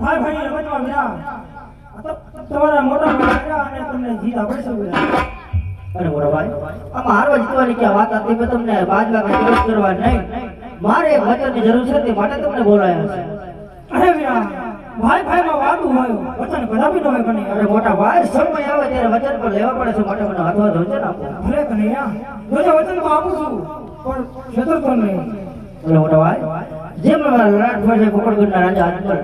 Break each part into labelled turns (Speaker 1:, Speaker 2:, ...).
Speaker 1: ભાઈ
Speaker 2: ભાઈ બચવા ગયા તમારા મોટા ભાઈ અને તમને જીતા પડશે
Speaker 1: અરે મોરા ભાઈ આમ હારવા જીતવાની ક્યાં વાત હતી? મેં તમને વિરોધ કરવા નહીં. મારે એક વચનની જરૂર છે તે માટે તમને બોલાયા છે.
Speaker 2: અરે વીરા ભાઈ માં વાતું હોય વચન કદાપી ન હોય બની.
Speaker 1: અરે મોટા ભાઈ સમય આવે ત્યારે વચન પણ લેવા પડે છે માટે મને હાથવા ધોજન આપો.
Speaker 2: ભલે કનૈયા જોજે વચન તો આપું છું પણ છેતરતો નહીં.
Speaker 1: અરે મોટા ભાઈ જેમ મારા લડાટ ફરશે કોકડગઢના રાજા અકબર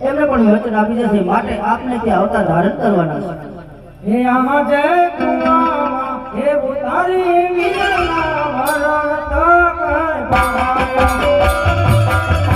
Speaker 1: એમને પણ વચન આપી દેશે માટે આપને ત્યાં આવતા ધારણ કરવાના છે
Speaker 2: હે આમાં જય કુમાર હે ઉતારી વીરના ભરત કૃપાયા. હે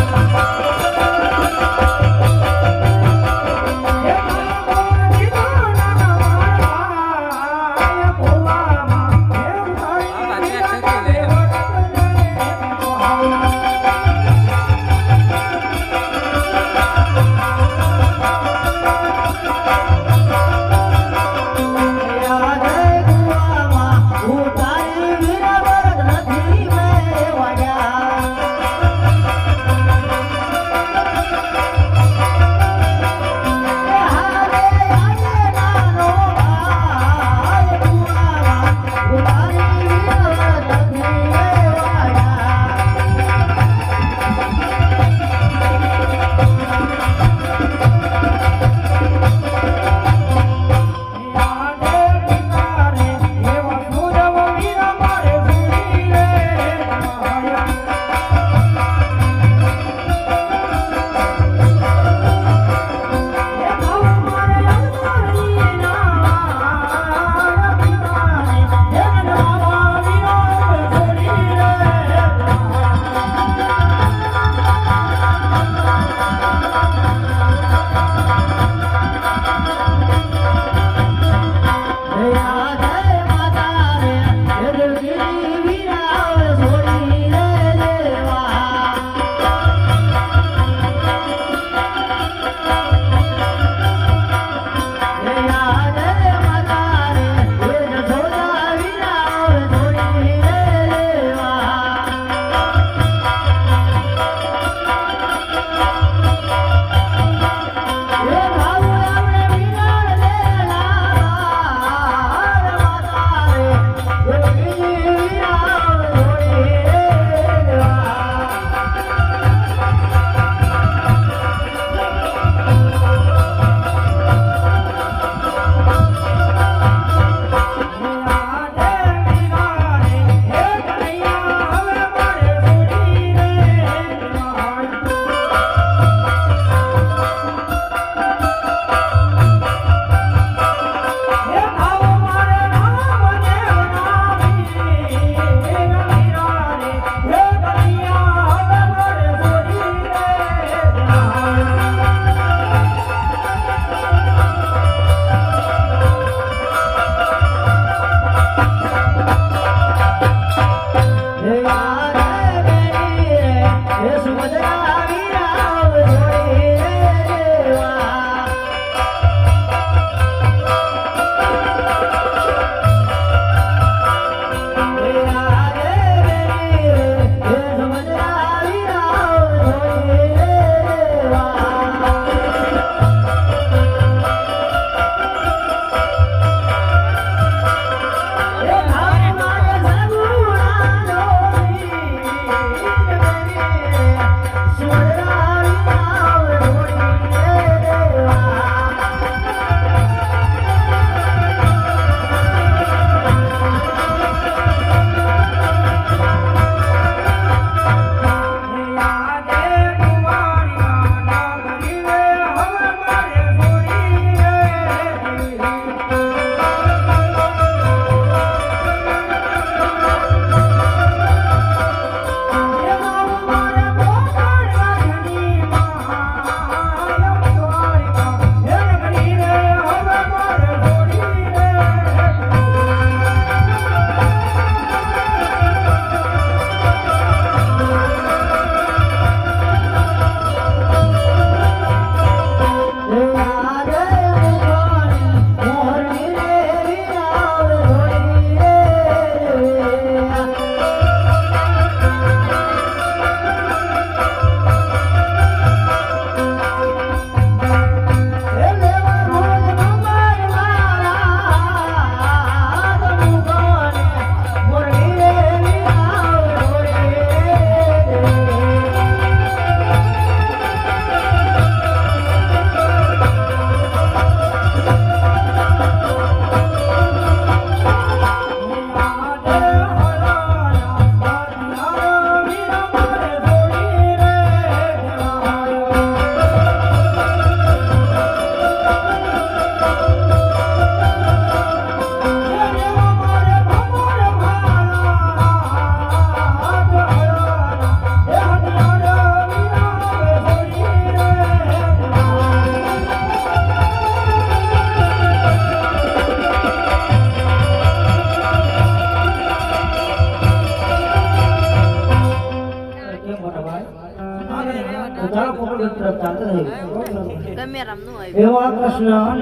Speaker 3: ગમે રામનું આવ્યું
Speaker 1: કૃષ્ણ